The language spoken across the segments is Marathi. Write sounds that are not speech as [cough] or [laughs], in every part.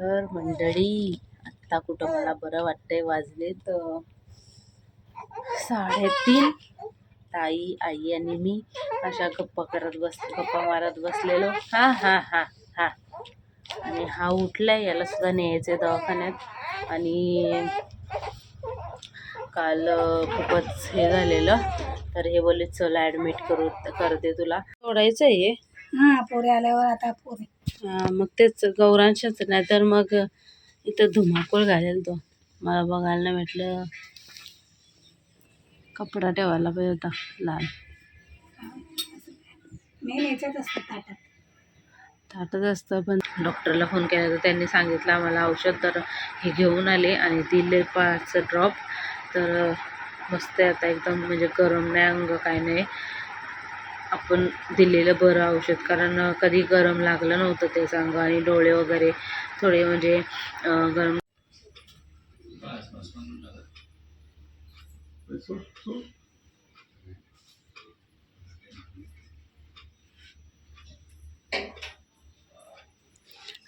तर मंडळी आत्ता कुठं मला बरं वाटतंय वाजलेत तर साडेतीन. ताई आई आणि मी अशा गप्पा करत बस गप्पा मारत बसलेलो. हा हा हा हा. आणि हा उठलाय याला सुद्धा न्यायचं आहे दवाखान्यात. आणि काल खूपच हे झालेलं. तर हे बोलले चला ॲडमिट करू करते तुला. सोडायचं आहे हा पोरे आल्यावर आता पोरे. मग तेच गौरांशाच नाही तर मग इथं धुमाकूळ घालेल तो. मला बघायला नाही भेटलं. कपडा ठेवायला पाहिजे होता लाल. ताटच असतं पण डॉक्टरला फोन केला तर त्यांनी सांगितलं आम्हाला औषध तर हे घेऊन आले आणि दिले पाच ड्रॉप. तर मस्त आता एकदम म्हणजे गरम नाही अंग काय नाही. आपण दिलेलं बरं औषध. कारण कधी गरम लागलं नव्हतं त्याचं अंग आणि डोळे वगैरे थोडे म्हणजे गरम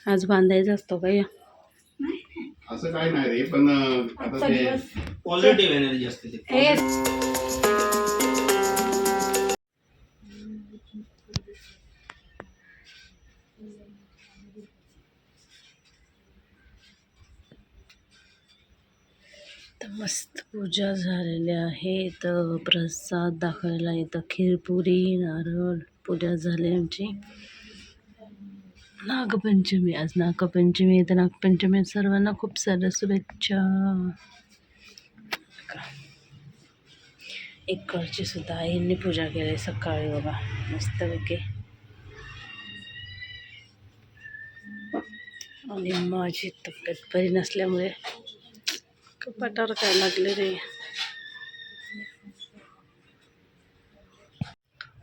आज बांधायचं असतो का या? असं काय नाही रे पण ते पॉझिटिव्ह एनर्जी असते मस्त पूजा झालेली आहे इथं प्रसाद दाखवायला इथं खीरपुरी नारळ पूजा झाली आमची. नागपंचमी. आज नागपंचमी आहे. तर नागपंचमी सर्वांना खूप साऱ्या शुभेच्छा. इकडची सुद्धा आईंनी पूजा केली सकाळी बाबा. मस्तपैकी. आणि माझी तब्येत बरी नसल्यामुळे कपाटावर काय लागले रे?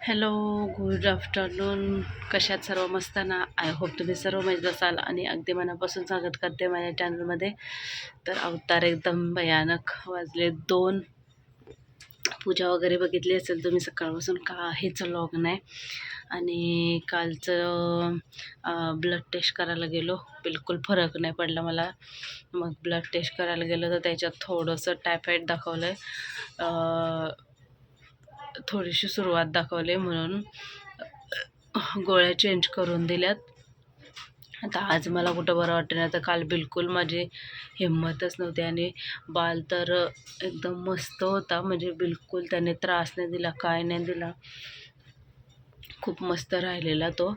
हॅलो गुड आफ्टरनून कशात सर्व? मस्त ना? आय होप तुम्ही सर्व मजेत असाल आणि अगदी मनापासून स्वागत करते माझ्या चॅनलमध्ये तर अवतार एकदम भयानक वाजले दोन. पूजा वगैरे बघितली असेल तुम्ही सकाळपासून काहीच लॉग नाही. आणि कालचं ब्लड टेस्ट करायला गेलो. बिलकुल फरक नाही पडला मला. मग ब्लड टेस्ट करायला गेलो तर त्याच्यात थोडंसं टायफाईड दाखवलं आहे थोडीशी सुरुवात दाखवली म्हणून. गोळ्या चेंज करून दिल्यात. आता आज मला कुठं बरं वाटतं नाही. तर काल बिलकुल माझी हिंमतच नव्हती आणि बाल तर एकदम मस्त होता. म्हणजे बिलकुल त्याने त्रास नाही दिला काय नाही दिला. खूप मस्त राहिलेला तो.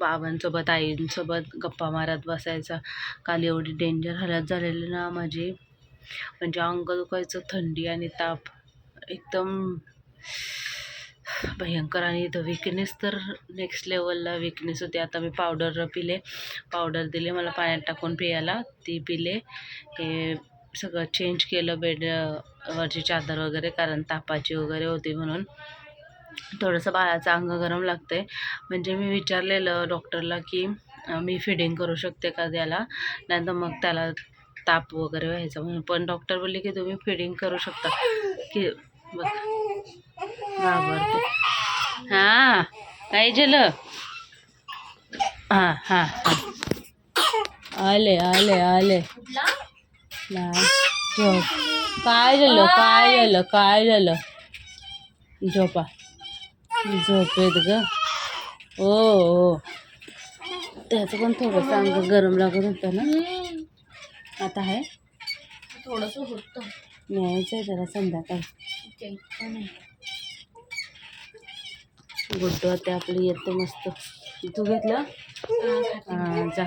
बाबांसोबत आईंसोबत गप्पा मारत बसायचा. काल एवढी डेंजर हालत झालेली ना माझी. म्हणजे अंग दुखायचं थंडी आणि ताप. एकदम भयंकर आणि इथं विकनेस तर नेक्स्ट लेवलला विकनेस होती. आता मी पावडर पिले. पावडर दिले मला पाण्यात टाकून पियाला. ती पिले. हे सगळं चेंज केलं बेड वरची चादर वगैरे कारण तापाची वगैरे होती म्हणून. थोडंसं बाळाचं अंग गरम लागतं आहे म्हणजे मी विचारलेलं डॉक्टरला की मी फिडिंग करू शकते का त्याला? नाहीतर मग त्याला ताप वगैरे व्हायचा. म्हणून पण डॉक्टर बोलले की तुम्ही फिडिंग करू शकता. की बघ. घाबरते. हां. काय झालं हां हां हां. आले आले आले. झोप. काय झालं? काय झालं? काय झालं? झोपा. झोपेत ग. ओ ओ त्याचं पण थोडंसं अंग गरम लागत होतं ना. आता आहे? थोडस होतं. न्यायचं आहे जरा संध्याकाळी. गुड्डू ते आपली येते मस्त. तू घेतलं? हां जा.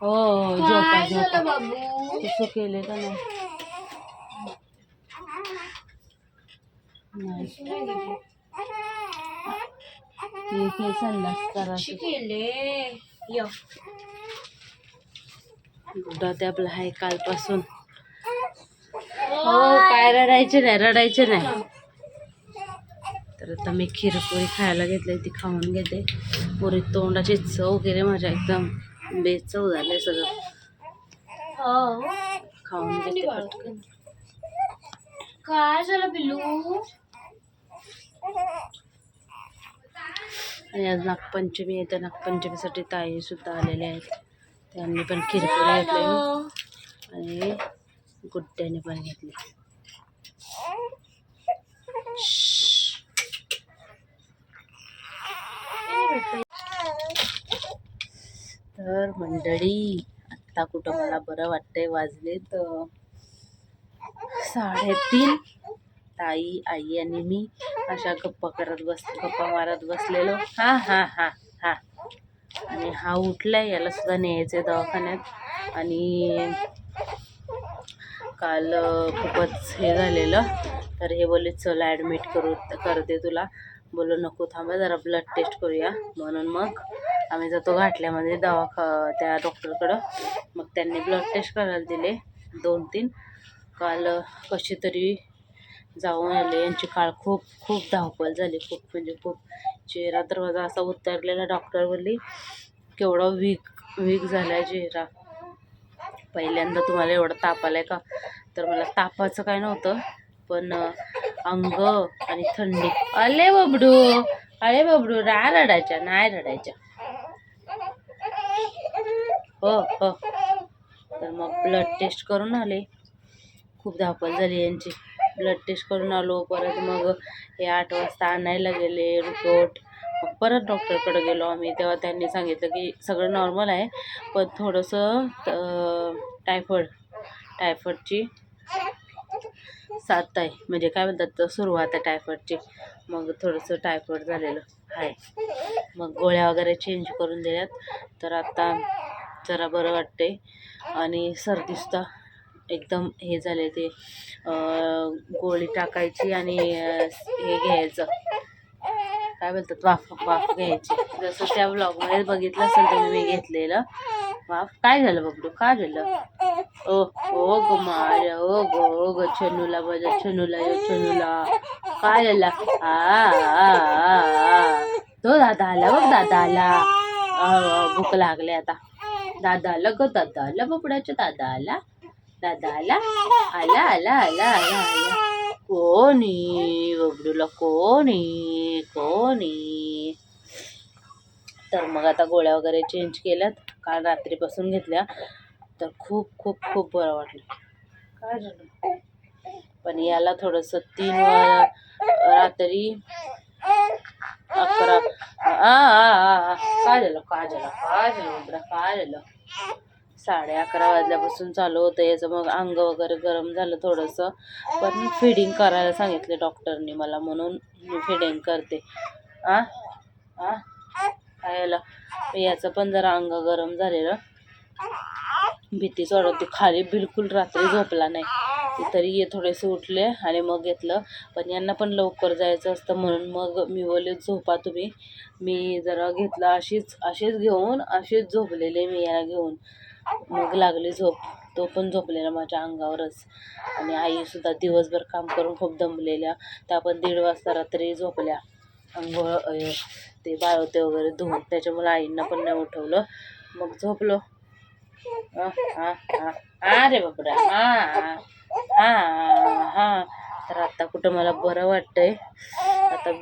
हो हो झोपा झोपा. तसं केले का नाही. नाही ठीक आहे संडास करा केले य. गुड्डा ते आपलं आहे कालपासून हो काय रडायचे नाही रडायचे नाही. तर आता मी खीरपुरी खायला घेतली ती खाऊन घेते. पुरी तोंडाची चव गेले माझ्या एकदम. बेचव झाले सगळं. खाऊन घेते पटकन. काय झालं पिल्लू? आणि आज नागपंचमी आहे तर नागपंचमीसाठी ताई सुद्धा आलेले आहेत. त्यांनी पण हॅलो. आणि गुड्ड्याने पण घेतली. तर मंडळी आत्ता कुठं मला बरं वाटतंय वाजलेत अं, साडेतीन. ताई आई आणि मी अशा गप्पा करत बस गप्पा मारत बसलेलो. हा हा हा हा. आणि हा उठलाय याला सुद्धा न्यायचं आहे दवाखान्यात. आणि काल खूपच हे झालेलं. तर हे बोलले चल ॲडमिट करू करते तुला. बोललो नको थांबा जरा ब्लड टेस्ट करूया. म्हणून मग आम्ही जातो घाटल्यामध्ये दवाखा त्या डॉक्टरकडं मग त्यांनी ब्लड टेस्ट करायला दिले दोन तीन काल कशी तरी जाऊन आले. यांची काळ खूप खूप धावपळ झाली. खूप म्हणजे खूप चेहरा तर माझा असा उतरलेला डॉक्टरवरली. केवढा वीक वीक झाला आहे चेहरा. पहिल्यांदा तुम्हाला एवढा ताप आला आहे का? तर मला तापाचं काय नव्हतं पण अंग आणि थंडी. अले बबडू अरे बबडू नाही रडायच्या नाही रडायच्या. हो हो. तर मग ब्लड टेस्ट करून आले. खूप धावपळ झाली यांची. ब्लड टेस्ट करून आलो. परत मग हे आठ वाजता आणायला गेले रिपोर्ट मग परत डॉक्टरकडे गेलो आम्ही. तेव्हा त्यांनी सांगितलं की सगळं नॉर्मल आहे. पण थोडंसं टायफॉईड टायफॉईडची साथ आहे. म्हणजे काय म्हणतात तर सुरुवात आहे टायफॉईडची मग थोडंसं टायफॉईड झालेलं आहे. मग गोळ्या वगैरे चेंज करून दिल्यात. तर आता जरा बरं वाटते आणि सर्दीसुद्धा एकदम हे झाले ते गोळी टाकायची आणि हे घ्यायचं. काय बोलतात? वाफ वाफ घ्यायची. जसं त्या ब्लॉगमध्ये बघितलं असेल तुम्ही मी घेतलेलं. वाफ. काय झालं बघू काय झालं? ओ ओ ग मार ओ ग ओ ग छनूला बजा छनूला यो छनूला. काय झालं? आ, तो दादा आला बघ दादा आला. भूक लागले आता. दादा आलं ग दादा आला बबड्याच्या दादा आला. दादा आला? आला आला आला आला आला. कोणी? बबडूला कोणी? कोणी? तर मग आता गोळ्या वगैरे चेंज केल्यात. काल रात्रीपासून घेतल्या. तर खूप खूप खूप बरं वाटलं. काय झालं? पण याला थोडंसं तीन रात्री अकरा आ, आ, आ, आ. काय झालं? काय झालं? काय झालं? बबडा काय झालं? साडे अकरा वाजल्यापासून चालू होतं. याचं मग अंग वगैरे गरम झालं थोडंसं. पण फिडिंग करायला सांगितले डॉक्टरनी मला म्हणून मी फिडिंग करते. आ? आ? याला? याचं पण जरा अंग गरम झालेलं. भीतीच सोडवते. खाली बिलकुल रात्री झोपला नाही. तरी ये थोडेसे उठले आणि मग घेतलं. पण यांना पण लवकर जायचं असतं म्हणून मग मी बोलले झोपा तुम्ही. मी जरा घेतलं अशीच अशीच घेऊन अशीच झोपलेले मी याला घेऊन. मग लागली झोप तो पण झोपलेला माझ्या अंगावरच. आणि आईसुद्धा दिवसभर काम करून खूप दमलेल्या. त्या पण दीड वाजता रात्री झोपल्या. अंघोळ ते बाळवते वगैरे धुवून त्याच्यामुळे आईंना पण नाही उठवलं. मग झोपलो. हा रे बापरा हा हा तर आता कुठं मला बरं वाटतंय. आता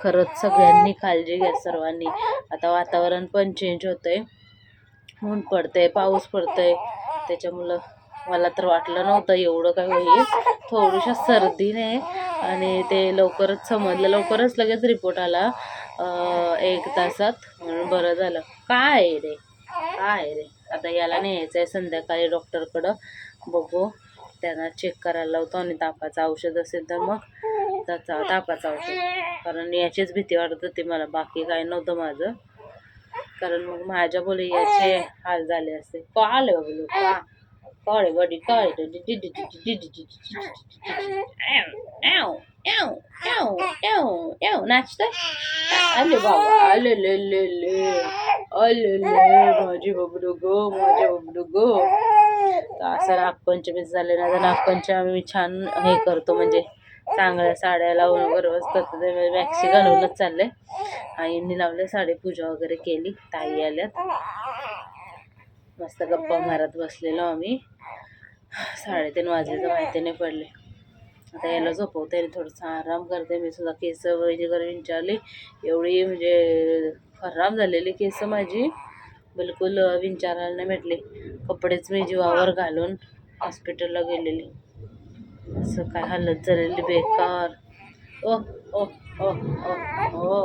खरंच सगळ्यांनी काळजी घ्या सर्वांनी. आता वातावरण पण चेंज होतंय. ऊन पडतंय पाऊस पडतंय. त्याच्यामुळं मला तर वाटलं नव्हतं एवढं काय होईल. थोडीशा सर्दीने आणि ते लवकरच समजलं. लवकरच लगेच रिपोर्ट आला. एक तासात म्हणून बरं झालं. काय आहे रे? काय आहे रे? आता याला न्यायचं आहे संध्याकाळी डॉक्टरकडं. बघू. त्यांना चेक करायला लावतो आणि तापाचं औषध असेल तर मग त्याचा तापाचं औषध. कारण याचीच भीती वाटत होती मला. बाकी काय नव्हतं माझं. कारण मग माझ्या बोले याचे हाल झाले असते काल बोलू का काळे बडी काळे नाचत आले बाबा आले ले ले ले आले ले माझी बबडू गो माझे बबडू गो असं नागपंचमी झाले ना नागपंचमी छान हे करतो म्हणजे चांगल्या साड्या लावून वगैरे करतो ते म्हणजे मॅक्सी घालूनच चालले. आईंनी लावले साडेपूजा वगैरे केली. ताई आल्यात. मस्त गप्पा मारत बसलेलो आम्ही. साडेतीन वाजले तर माहिती नाही पडले. आता याला झोपवते आणि थोडंसं आराम करते. मी सुद्धा केस वगैरे विचारले. एवढी म्हणजे खराब झालेली केस माझी. बिलकुल विचारायला नाही भेटले. कपडेच मी जीवावर घालून हॉस्पिटलला गेलेली. असं काय हालत झालेली बेकार. ओ ओ ओ ओ ओ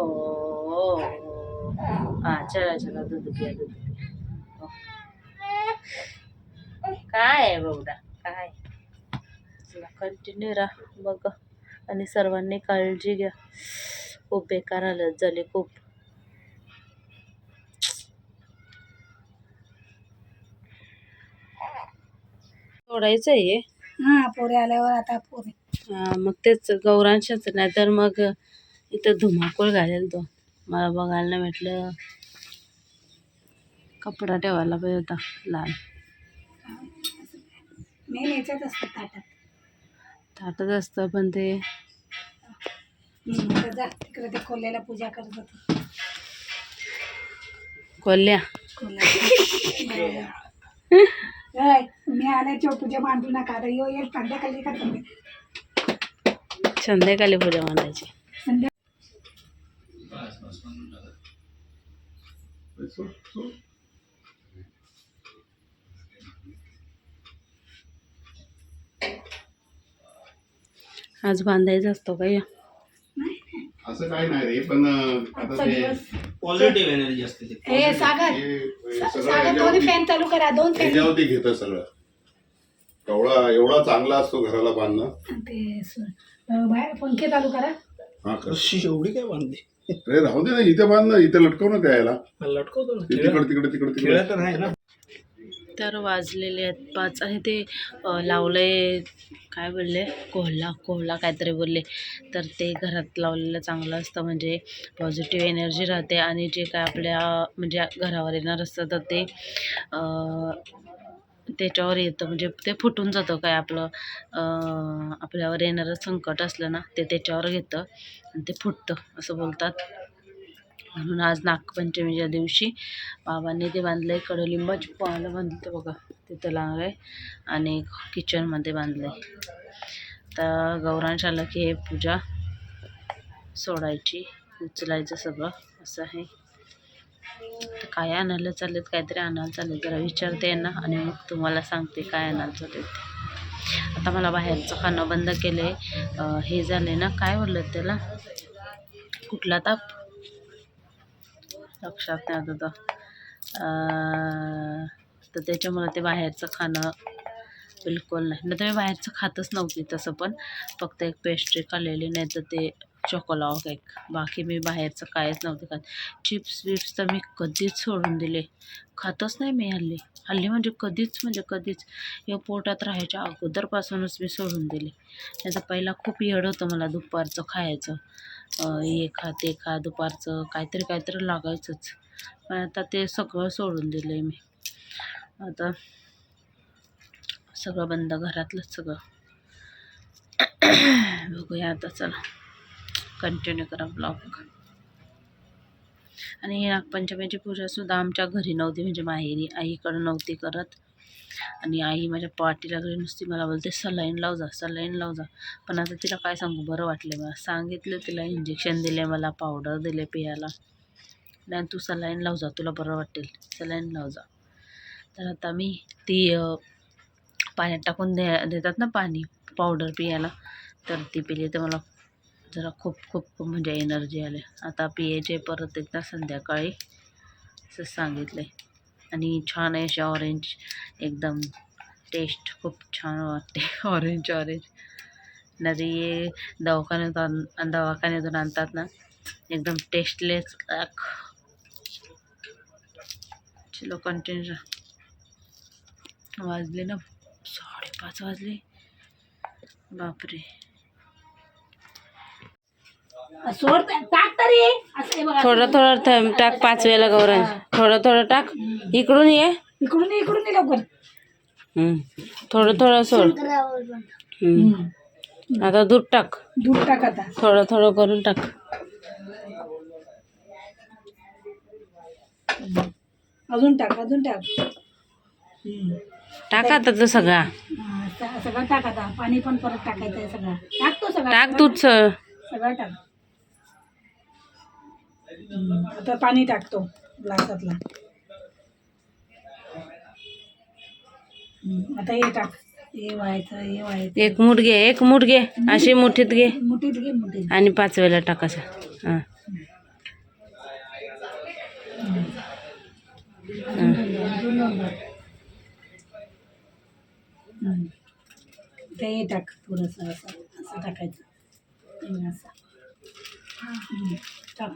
ओ चला चला दूध पिया दूध काय आहे बावडा काय? चला कंटिन्यू राहा बघ. आणि सर्वांनी काळजी घ्या. खूप बेकार हालत झाली खूप. सोडायचं आहे हा पोरे आल्यावर आता पोरे. हा, मग तेच गौरांशाच नाही तर मग इथं धुमाकूळ घालेल तो. मला बघायला नाही भेटलं. कपडा ठेवायला पाहिजे होता लाल. मेन याच्यात असतात ताटात. ताटच असतं पण ते हम्म, जा तिकडे ते कोल्ह्याला पूजा करत होते. कोल्ह्या कोल्ह्याला [laughs] काय मी आल्याच्या पूजा मांडू नका आता यो येईल संध्याकाळी का संध्याकाळी पूजा मांडायची संध्या. आज बांधायचा असतो का या असं काय नाही रे पण अं, आता आजचा ते दिवस. पॉझिटिव्ह एनर्जी असते ते हे सागर हे- सा- सगळं सागर दोन्ही ह्याच्यावरती- फॅन चालू करा दोन फॅन ह्याच्यावरती घेतं सगळं. एवढा एवढा चांगला असतो घराला बांधणं. ते स- अं, बाहेर पंखे चालू करा. हा. अशी एवढी काय बांधली? अरे राहू दे ना इथे बांध ना इथे लटकव ना द्यायला लटकवतो ना तिकडे तिकडे तिकडे तिकडे. खेळा तर आहे ना तर वाजलेले आहेत. पाच आणि ते. लावलं लावलंय. काय बोलले? कोहला कोहला काहीतरी बोलले. तर ते घरात लावलेलं चांगलं असतं. म्हणजे पॉझिटिव्ह एनर्जी राहते. आणि जे काय आपल्या म्हणजे घरावर येणार असतं तर ते त्याच्यावर येतं. म्हणजे ते फुटून जातं काय आपलं. आपल्यावर येणारं संकट असलं ना ते त्याच्यावर घेतं. आणि ते फुटतं असं बोलतात. म्हणून आज नागपंचमीच्या दिवशी बाबांनी ते बांधलं आहे कडुलिंबाची पानं बांधलं बघा तिथं लागलं आहे आणि किचनमध्ये बांधलं आहे तर गौरांश आलं की हे पूजा सोडायची उचलायचं सगळं असं आहे. तर काय आणायला चाललेत काहीतरी आणायला चाललेत जरा विचारते यांना आणि मग तुम्हाला सांगते काय आणायला चाललेत ते. आता मला बाहेरचं खाणं बंद केलं आहे हे झालं ना काय बोललं त्याला? कुठला ताप? लक्षात नाही आता तर. तर त्याच्यामुळं ते बाहेरचं खाणं बिलकुल नाही. नाही तर मी बाहेरचं खातच नव्हती तसं पण. फक्त एक पेस्ट्री खाल्लेली नाही तर ते चॉकोलाव केक बाकी मी बाहेरचं काहीच नव्हते खात. चिप्स विप्स तर मी कधीच सोडून दिले. खातच नाही मी हल्ली. हल्ली म्हणजे कधीच म्हणजे कधीच. या पोटात राहायच्या अगोदरपासूनच मी सोडून दिले. नाही तर पहिला खूप येड होतं मला दुपारचं खायचं. हे खा ते खा दुपारचं काहीतरी काहीतरी लागायचंच. पण आता ते सगळं सोडून दिलं आहे मी. आता सगळं बंद घरातलंच सगळं. बघूया आता चला. कंटिन्यू करा ब्लॉग आणि ही नागपंचमीची पूजासुद्धा आमच्या घरी नव्हती म्हणजे माहेरी आईकडं नव्हती करत. आणि आई माझ्या पाठीला लागली नुसती मला बोलते सलाईन लाव जा सलाईन लाव जा. पण आता तिला काय सांगू बरं वाटलं मला. सांगितलं तिला इंजेक्शन दिले मला पावडर दिले पियाला. नाही तू सलाईन लाव जा तुला बरं वाटेल. सलाईन लाव जा. तर आता मी ती पाण्यात टाकून दे देतात ना पाणी पावडर पियाला तर ती पिली तर मला जरा खूप खूप म्हणजे एनर्जी आली. आता पियायचे परत एकदा संध्याकाळी असं सांगितलं आहे आणि छान आहे अशी ऑरेंज एकदम टेस्ट खूप छान वाटते. [laughs] ऑरेंज ऑरेंज नदी हे दवाखान्यातून आण दवाखान्यातून आणतात ना एकदम टेस्टलेस चलो कंटिन्यू वाजले ना. साडेपाच वाजले. बापरे. सोड टाक तरी. असं हे बघा थोडं थोडं थ- टाक पाच वेळेला गौरव थोडं थोडं टाक. इकडून ये. इकडून ये, इकडून ये लवकर. हम्म. थोडं थोडं सोड. हम्म. आता दूध टाक. दूध टाक आता. थोडं थोडं करून टाक. अजून टाक अजून टाक. हम्म. टाक आता तो सगळा. हा, स- सगळं टाक आता. पाणी पण परत टाकायचं आहे सगळं. टाक तो सगळं. टाक तूच स- सगळं टाक. आता पाणी टाकतो ग्लासातला. हम्म, आता हे टाक. हे व्हायचं हे व्हायचं. एक मूठ घे एक मूठ घे. अशी मुठीत घे. मुठीत घे मुठीत. आणि पाच वेळेला टाकायचा हां. ते हे टाक थोडंसं असं. असं टाकायचं. असं. हम्म, टाक.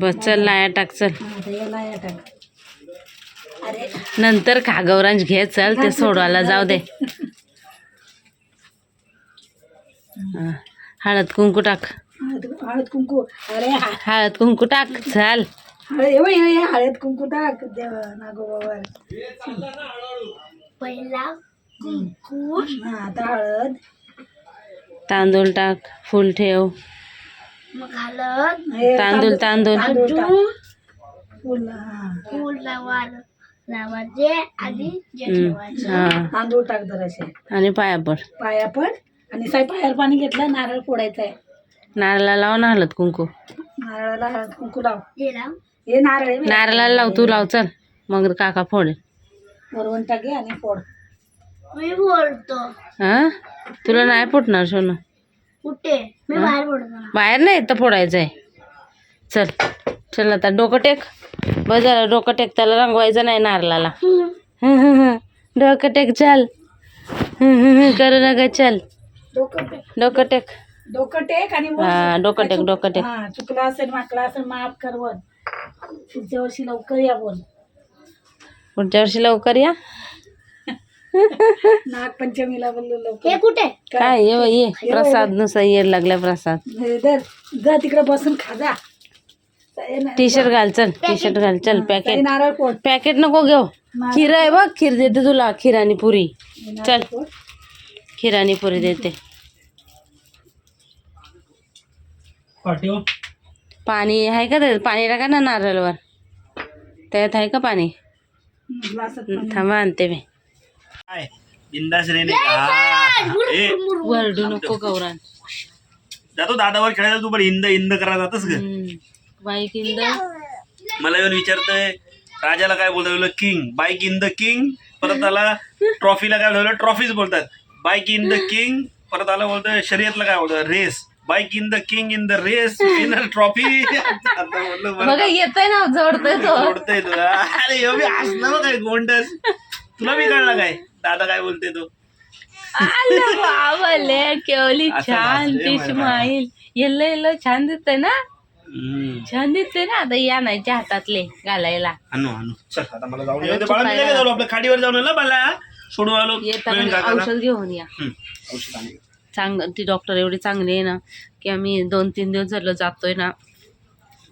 बस चल लाया टाक चल हा, आता याला या टाक अरे नंतर खागवरांज घे चल ते सोडवायला जाऊ दे. हळद कुंकू टाक. हळद कुंकू अरे हळद कुंकू टाक चल. हळद कुंकू टाक नागोबावर पहिला कुंकू. आता हळद तांदूळ टाक फुल ठेव. मग तांदूळ तांदूळ. अजून फुल. लावायचे आणि जे हम्म. ठेवायचं. हां. तांदूळ टाक जराशे आणि पाया पड पाया पण. आणि साई पायावर पाणी घेतलं नारळ फोडायचं आहे नारळाला लाव ना हळद कुंकू. नारळाला हळद कुंकू लाव. हे लाव. हे नारळ आहे बे. नारळाला लाव तू लाव चल. मग काका फोड. वरवण टाक घे आणि फोड. मी बोलतो हा? तुला नाही फुटणार सोनं. कुठे? मी बाहेर नाही तर फोडायचं आहे चल चल आता डोकं टेक. झालं डोकं टेक त्याला रंगवायचं नाही नारळाला. हं, हं, हं. डोकं टेक चल. हं, हं, हं. करू नका चल. डोकं टेक. डोकं टेक. डोकं टेक आणि वर- हा, डोकं टेक, डोकं टेक. हा चुकला असेल माकला असेल माफ कर बोल पुढच्या वर्षी लवकर या बोल. पुढच्या वर्षी लवकर या? नागपंचमीला बोललो लवकर. हे कुठे? काय? ये बाई, ये. प्रसादनुसार ये लागला प्रसाद. हे धर जा तिकडे बसून खा जा. साई ना- टी शर्ट घाल चल. टी शर्ट घाल चल पॅकेट नारळ पॅकेट नको घेऊ. खीर आहे बघ खीर देते तुला खीर आणि पुरी चल. खीर आणि पुरी देते. पाठीव पाणी आहे का त्याच्यात? पाणी टाका ना नारळवर. त्यात आहे का पाणी? ग्लासात पाणी. थांबा आणते मी. काय? बिंदास रे वरडू नको गौरान जातो दादावर खेळायला तू पण हिंद हिंद करा जातस ग. बाईक इंद. मला येऊन विचारतोय राजाला काय बोलतात king. Bike in the king. परत आला ट्रॉफीला काय बोलतात ट्रॉफीज बोलतात. Bike in the king. परत आला बोलतोय शर्यतला काय बोलतात race. Bike in the king in the race in trophy येतोय ना जोडतोय तो. सोडतोय तुला. अरे हसला बघ काय गोंडस? तुला बी कळला काय? दादा काय बोलते तो आलं बाबले केवली असं छान भासलंय ती मला. स्माईल येल्लो येल्लो छान दिसतंय ना हम्म. छान दिसतंय ना आता या नाहीच्या हातातले घालायला आणू आणू चल आता मला जाऊन येऊ दे. बाळा मी लगेच जाऊ आपल्या खाडीवर जाऊन आलो मला सोडू आलो नवीन येताना काकाला. औषध घेऊन या हम्म. औषध आणू. चांग ती डॉक्टर एवढी चांगली आहे ना की आम्ही दोन तीन दिवस झालं जातोय ना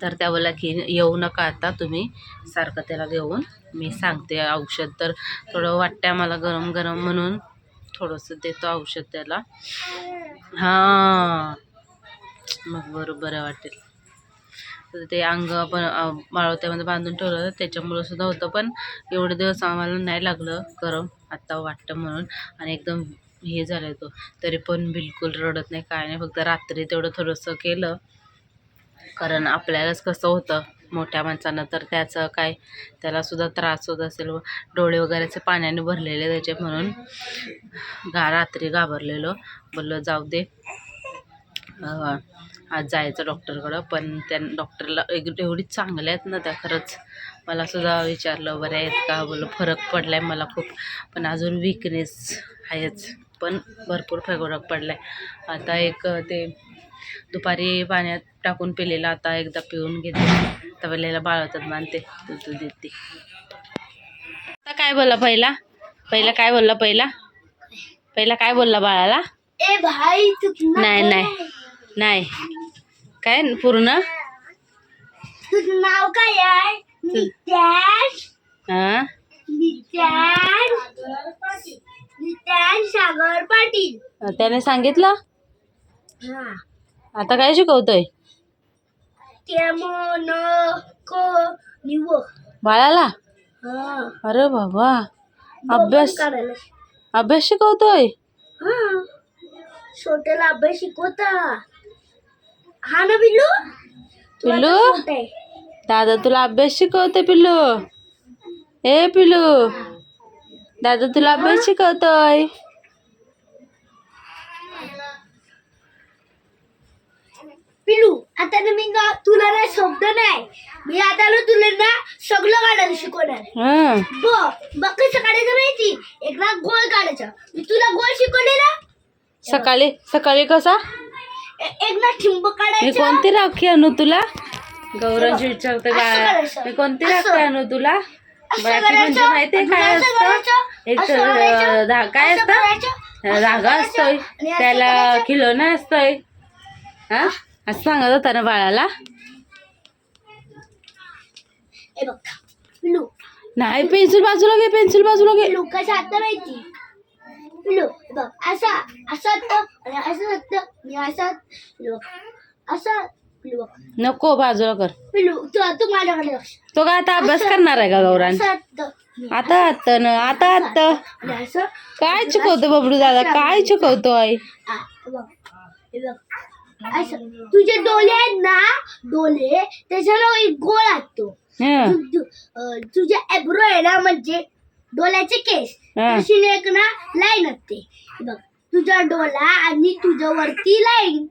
तर त्या बोला की येऊ नका आता तुम्ही. सारखं त्याला घेऊन मी सांगते औषध. तर थोडं वाटतंय मला गरम गरम म्हणून थोडंसं देतो औषध त्याला. हां. मग बरोबर वाटेल. तर ते अंग आपण माळवत्यामध्ये बांधून ठेवलं त्याच्यामुळं सुद्धा होतं. पण एवढे दिवस आम्हाला नाही लागलं गरम. आत्ता वाटतं म्हणून. आणि एकदम हे झालं तो. तरी पण बिलकुल रडत नाही काय नाही. फक्त रात्री तेवढं थोडंसं केलं. कारण आपल्यालाच कसं होतं मोठ्या माणसांना तर त्याचं काय त्यालासुद्धा त्रास होत असेल. व डोळे वगैरेचे पाण्याने भरलेले त्याचे म्हणून. गा रात्री घाबरलेलो. बोललं जाऊ दे. आज जायचं डॉक्टरकडं. पण त्या डॉक्टरला एक एवढी चांगल्या आहेत ना त्या खरंच. मला सुद्धा विचारलं बऱ्या आहेत का? बोललं फरक पडला आहे मला खूप. पण अजून विकनेस आहेच. पण भरपूर फरक पडला आहे आता एक ते दुपारी पाण्यात टाकून पिलेला आता एकदा पिऊन घेते. तबल्याला बाळवतात मानते तू तू देते. आता काय बोलला पहिला? पहिला काय बोलला पहिला? पहिला काय बोलला बाळाला? ए भाई तू नाही नाही. नाही. काय? पूर्ण? तुझं नाव काय आहे? त्याने सांगितलं? हा. आता काय शिकवतोय? बाळाला? हा. अरे बाबा. अभ्यास अभ्यास शिकवतोय? छोट्याला अभ्यास शिकवता. हा ना पिल्लू? आहे. दादा तुला अभ्यास शिकवते पिल्लू? ए पिलू दादा तुला अभ्यास शिकवतोय? पिलू आता ना मी ना तुला ना शब्द नाही मी आता ना तुला ना सगळं काढायला शिकवणार आहे. हं. बघ बघ कसं काढायचं माहिती एक ना गोल काढायचा मी तुला गोल शिकवले ना सकाळी सकाळी कसा ए- एक ना ठिंब मी काढायचं कोणती राखी आणू तुला गौरांची विचारते असं बाळा करायचं. मी कोणती. राखी आणू तुला असं राखी म्हणजे करायचं. माहितीये काय असं असतं करायचं. एक असं तर, करायचं. अं, धा- काय असं असतं करायचं. असं धागा करायचं. असतोय आणि असं त्याला करायचं. खिलोना असतोय हा असं सांगत होता ना बाळाला? नाही पेन्सिल बाजूला घे पेन्सिल बाजूला घे. माहिती? बघ असं असं असं मी नको बाजूला कर. तू काय आता अभ्यास करणार आहे का गौरान आता आता ना आता असं काय शिकवतो बबडू दादा काय शिकवतोय? आ, हे बघ हे बघ. असं. तुझे डोळे आहेत ना डोळे त्याच्यानं एक गोळ असतो. हं. तु- तु- अं, तुझे एब्रो आहे ना म्हणजे डोळ्याचे केस. हा. तशी एक ना लाईन असते. बघ तुझा डोळा आणि तुझ्या वरती लाईन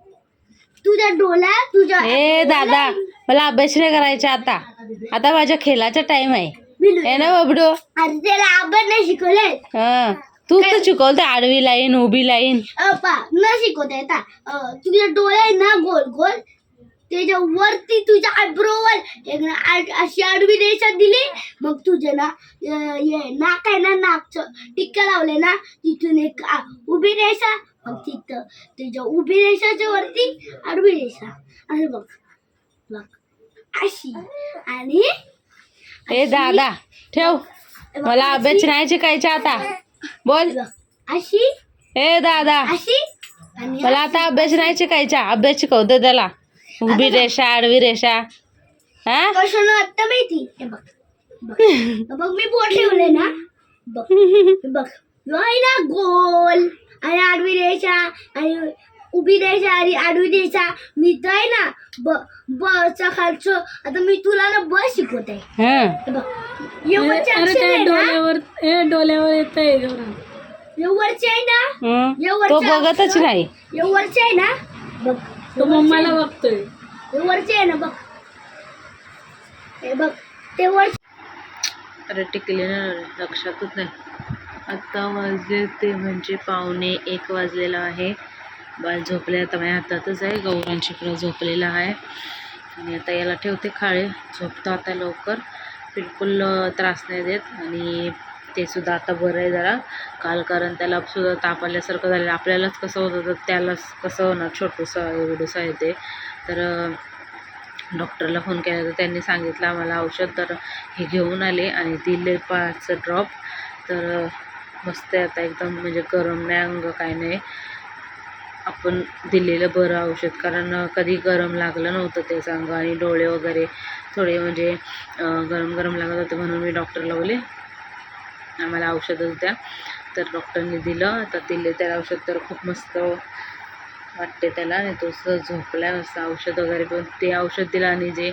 तुझा डोळा तुझ्या ए दादा मला अभ्यास नाही करायचा आता. आता माझ्या खेळाचा टाइम आहे. है ना बबडू? अरे त्याला अभ्यास नाही शिकवले हा. तू तर शिकवते आडवी लाईन उभी लाईन. पा न शिकवता येता. अं, तुझे डोळे आहे ना गोल गोल? त्याच्या वरती तुझ्या आयब्रोवर एक ना आड- अशी आडवी रेषा दिली. मग तुझे ना अं, हे नाक आहे ना नाकचं. टिक्का लावले ना तिथून एक आ- उभी रेषा. मग तिथं तुझ्या उभी रेषाच्या वरती आडवी रेषा. असं बघ बघ. अशी. आणि ए दादा ठेव. मला अभ्यास नाही शिकायचा आता. बोल. अशी? ए दादा. अशी? आणि मला आता अभ्यास नाही शिकायचा. अभ्यास शिकवतो त्याला. उभी रेषा आडवी रेषा. हा? कसं ना आता माहिती? हे बघ. बघ. बघ मी बोट ठेवले ना. बघ. बघ. ना गोल. आणि आडवी रेषा. आणि उभी रेषा आणि आडवी रेषा मी तर आहे ना ब बचा खालचं आता मी तुला ना ब शिकवत. आहे हं. हे बघ एवढचे अक्षर आहे ना? डोल्यावर येत आहे एवढचे आहे ना? हं. एवढचे तो बघतच अक्षर- नाही. एवढचे आहे ना? बघ तो मम्माला बघतोय. हे वरचे आहे ना बघ. हे बघ ते वर अरे टिकले ना लक्षातच नाही. आत्ता वाजले ते म्हणजे पावणे एक वाजलेला आहे. बाल झोपले आता माझ्या हातातच आहे. गौरांशीकडे झोपलेला आहे. आणि आता याला ठेवते खाळे. झोपतो आता लवकर. बिलकुल त्रास नाही देत. आणि ते सुद्धा आता बरं आहे जरा. काल कारण त्याला सुद्धा ताप आल्यासारखं झालेलं आपल्यालाच कसं होत होतं त्यालाच कसं होणार? छोटंसं एवढंसं आहे ते. तर डॉक्टरला फोन केला तर त्यांनी सांगितलं आम्हाला औषध. तर हे घेऊन आले आणि दिले पाच ड्रॉप. तर मस्त आहे आता. एकदम म्हणजे गरम नाही अंग काय नाही. आपण दिलेलं बरं औषध. कारण कधी गरम लागलं नव्हतं ते अंग आणि डोळे वगैरे थोडे म्हणजे गरम गरम लागत होते म्हणून मी डॉक्टरला बोले आम्हाला औषधच द्या. तर डॉक्टरने दिलं. आता दिले त्याला औषध तर खूप मस्त वाटते त्याला. आणि तो असं झोपला आहे मस्त औषध वगैरे. पण ते औषध दिलं आणि जे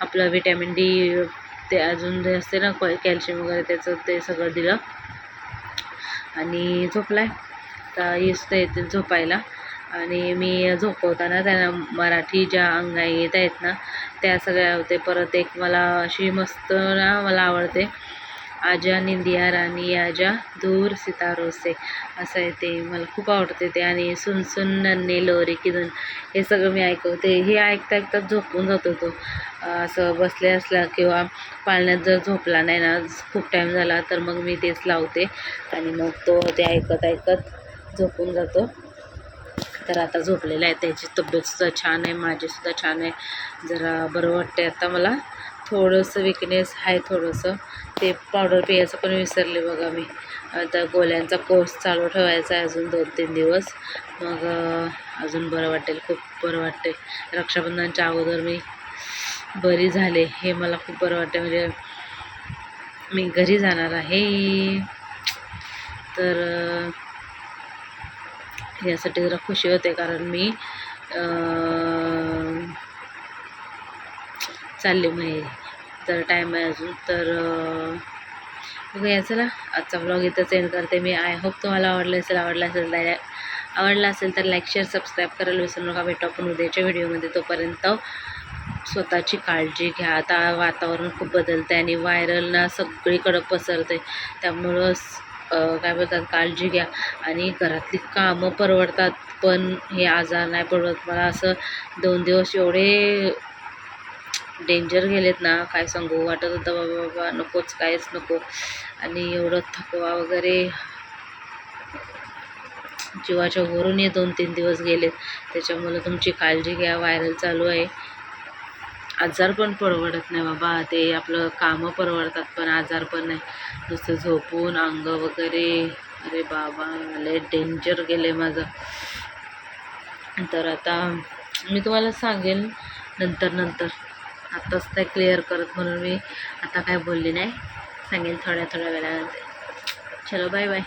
आपलं विटॅमिन डी ते अजून जे असते ना कॅल्शियम वगैरे त्याचं ते सगळं दिलं. आणि झोपला आहे आता येत येते झोपायला. आणि मी झोपवताना त्यांना मराठी ज्या अंगा येत आहेत ना त्या सगळ्या होते. परत एक मला अशी मस्त ना मला आवडते. आजा निंदिया राणी आजा दूर सितारो से. असं आहे ते मला खूप आवडते ते. आणि सुन सुन नन्ने लोरी किदून हे सगळं मी ऐकवते. हे ऐकता ऐकता झोपून जातो तो असं बसले असला किंवा पाळण्यात जर झोपला नाही ना खूप टाईम झाला तर मग मी तेच लावते. आणि मग तो ते ऐकत ऐकत झोपून जातो. तर आता झोपलेला आहे त्याची तब्येतसुद्धा छान आहे माझीसुद्धा छान आहे. जरा बरं वाटते आता मला. थोडंसं विकनेस आहे थोडंसं. ते पावडर प्यायचं पण विसरले बघा मी. आता गोळ्यांचा कोर्स चालू ठेवायचा आहे अजून दोन तीन दिवस. मग अजून बरं वाटेल खूप बरं वाटते रक्षाबंधनच्या अगोदर मी बरी झाले हे मला खूप बरं वाटते म्हणजे मी घरी जाणार आहे. तर यासाठी जरा खुशी होते कारण मी चालले माहेरी तर टाईम आहे अजून. तर अं, बघूया चला. आजचा ब्लॉग इथंच एंड करते मी. आय होप तुम्हाला आवडलं असेल आवडला असेल तर आवडला असेल तर लाईक शेअर सबस्क्राईब करायला विसरू नका. भेटू आपण उद्याच्या व्हिडिओमध्ये तोपर्यंत स्वतःची काळजी घ्या. आता वातावरण खूप बदलतं आहे आणि व्हायरलना सगळीकडं पसरते त्यामुळं काय बोलतात काळजी घ्या. आणि घरातली कामं परवडतात पण हे आजार नाही परवडत मला असं दोन दिवस एवढे डेंजर गेलेत ना काय सांगू? वाटत होतं बाबा बाबा नकोच काहीच नको. आणि एवढं थकवा वगैरे जीवाच्या वरून हे दोन तीन दिवस गेलेत. त्याच्यामुळं तुमची काळजी घ्या व्हायरल चालू आहे. आजार पण परवडत नाही बाबा. ते आपलं कामं परवडतात पण आजार पण नाही. नुसतं झोपून अंग वगैरे. अरे बाबा लय डेंजर गेले माझं. तर आता मी तुम्हाला सांगेन नंतर नंतर. आत्ताच काय क्लिअर करत म्हणून मी आता काय बोलली नाही. सांगेन थोड्या थोड्या वेळानंतर. चलो बाय बाय